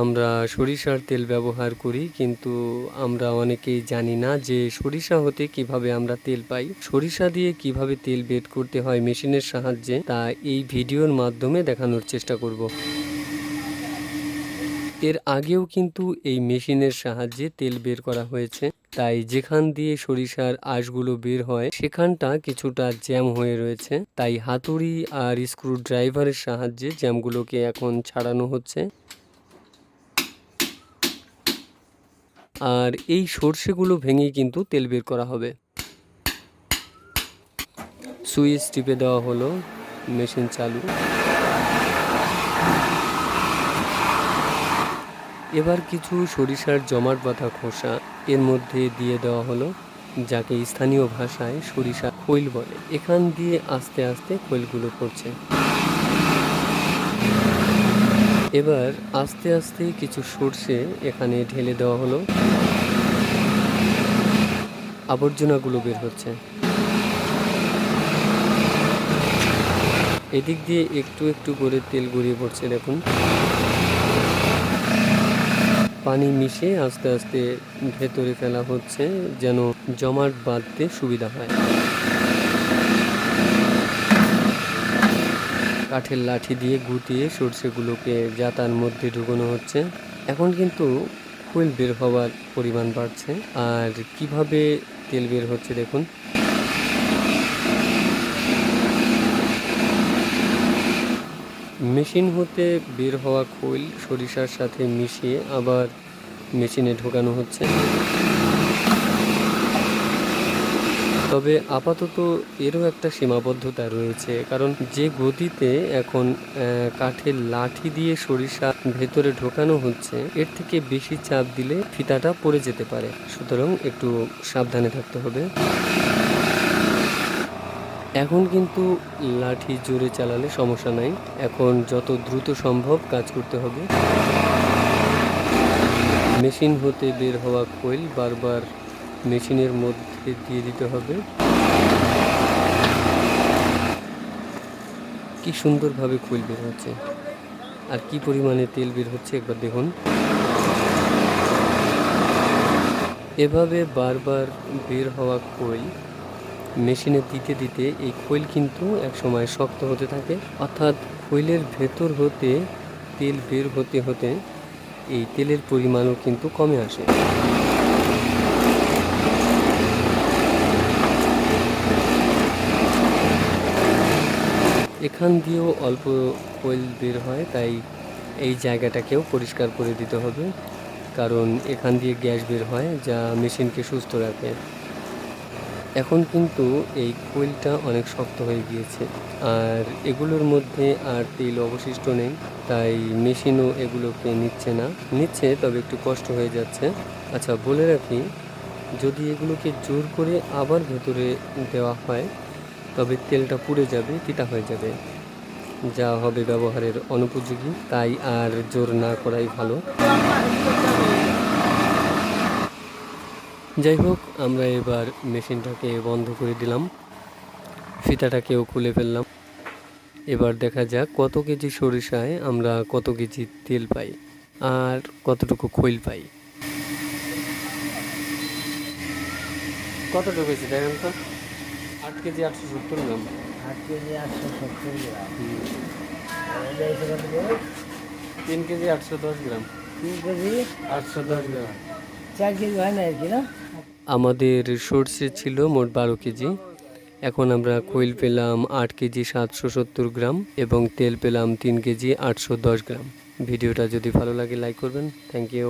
আমরা সরিষার তেল ব্যবহার করি, কিন্তু আমরা অনেকেই জানি না যে সরিষা হতে কীভাবে আমরা তেল পাই। সরিষা দিয়ে কীভাবে তেল বের করতে হয় মেশিনের সাহায্যে, তা এই ভিডিওর মাধ্যমে দেখানোর চেষ্টা করব। এর আগেও কিন্তু এই মেশিনের সাহায্যে তেল বের করা হয়েছে। তাই যেখান দিয়ে সরিষার আঁশগুলো বের হয়, সেখানটা কিছুটা জ্যাম হয়ে রয়েছে। তাই হাতুড়ি আর স্ক্রু ড্রাইভারের সাহায্যে জ্যামগুলোকে এখন ছাড়ানো হচ্ছে। আর এই সর্ষেগুলো ভেঙেই কিন্তু তেল বের করা হবে। সুইচ টিপে দেওয়া হলো মেশিন চালু। এবার কিছু সরিষার জমাট বাঁধা খোসা এর মধ্যে দিয়ে দেওয়া হলো, যাকে স্থানীয় ভাষায় সরিষা খৈল বলে। এখান দিয়ে আস্তে আস্তে খৈলগুলো পড়ছে। এবার আস্তে আস্তে কিছু সর্ষে এখানে ঢেলে দেওয়া হলো। আবর্জনাগুলো বের হচ্ছে। এদিক দিয়ে একটু একটু করে তেল গড়িয়ে পড়ছে, দেখুন। পানি মিশিয়ে আস্তে আস্তে ভেতরে ফেলা হচ্ছে, যেন জমাট বাঁধতে সুবিধা হয়। কাঠের লাঠি দিয়ে গুটিয়ে সর্ষেগুলোকে জাতার মধ্যে ঢুকানো হচ্ছে। এখন কিন্তু ফুল বের হওয়ার পরিমাণ বাড়ছে। আর কীভাবে তেল বের হচ্ছে দেখুন। মেশিন হতে বের হওয়া খৈল সরিষার সাথে মিশিয়ে আবার মেশিনে ঢোকানো হচ্ছে। তবে আপাতত এরও একটা সীমাবদ্ধতা রয়েছে, কারণ যে গতিতে এখন কাঠের লাঠি দিয়ে সরিষা ভেতরে ঢোকানো হচ্ছে, এর থেকে বেশি চাপ দিলে ফিতাটা পড়ে যেতে পারে। সুতরাং একটু সাবধানে থাকতে হবে। এখন কিন্তু লাঠি জোরে চালালে সমস্যা নাই। এখন যত দ্রুত সম্ভব কাজ করতে হবে। মেশিন হতে বের হওয়া কোয়েল বারবার মেশিনের মধ্যে দিয়ে দিতে হবে। কি সুন্দরভাবে কোয়েল বের হচ্ছে। আর কি পরিমাণে তেল বের হচ্ছে একবার দেখুন। এভাবে বারবার বের হওয়া কোয়েল মেশিনে দিতে দিতে এই খৈল কিন্তু একসময় শক্ত হতে থাকে। অর্থাৎ খৈলের ভেতর হতে, তেল বের হতে হতে এই তেলের পরিমাণও কিন্তু কমে আসে। এখান দিয়েও অল্প খৈল বের হয়, তাই এই জায়গাটাকেও পরিষ্কার করে দিতে হবে। কারণ এখান দিয়ে গ্যাস বের হয়, যা মেশিনকে সুস্থ রাখে। এখন কিন্তু এই কোয়েলটা অনেক শক্ত হয়ে গিয়েছে। আর এগুলোর মধ্যে আর তেল অবশিষ্ট নেই, তাই মেশিনও এগুলোকে নিচ্ছে না। নিচ্ছে, তবে একটু কষ্ট হয়ে যাচ্ছে। আচ্ছা বলে রাখি, যদি এগুলোকে জোর করে আবার ভেতরে দেওয়া হয় তবে তেলটা পুড়ে যাবে, তিতা হয়ে যাবে। যা হবে ব্যবহারের অনুপযোগী, তাই আর জোর না করাই ভালো। যাই হোক, আমরা এবার মেশিনটাকে বন্ধ করে দিলাম। ফিতাটাকেও খুলে ফেললাম। এবার দেখা যাক কত কেজি সরিষায় আমরা কত কেজি তেল পাই আর কতটুকু খৈল পাই। কতটুকু দেখেন তো? আট কেজি সত্তর গ্রাম। আট কেজি সত্তর গ্রাম? তিন কেজি আটশো দশ গ্রাম। তিন কেজি? আটশো দশ গ্রাম। চার কেজি হয় না আর কি না? আমাদের সর্ষে ছিল মোট বারো কেজি। এখন আমরা খৈল পেলাম আট কেজি সাতশো সত্তর গ্রাম এবং তেল পেলাম তিন কেজি আটশো দশ গ্রাম। ভিডিওটা যদি ভালো লাগে লাইক করবেন। Thank you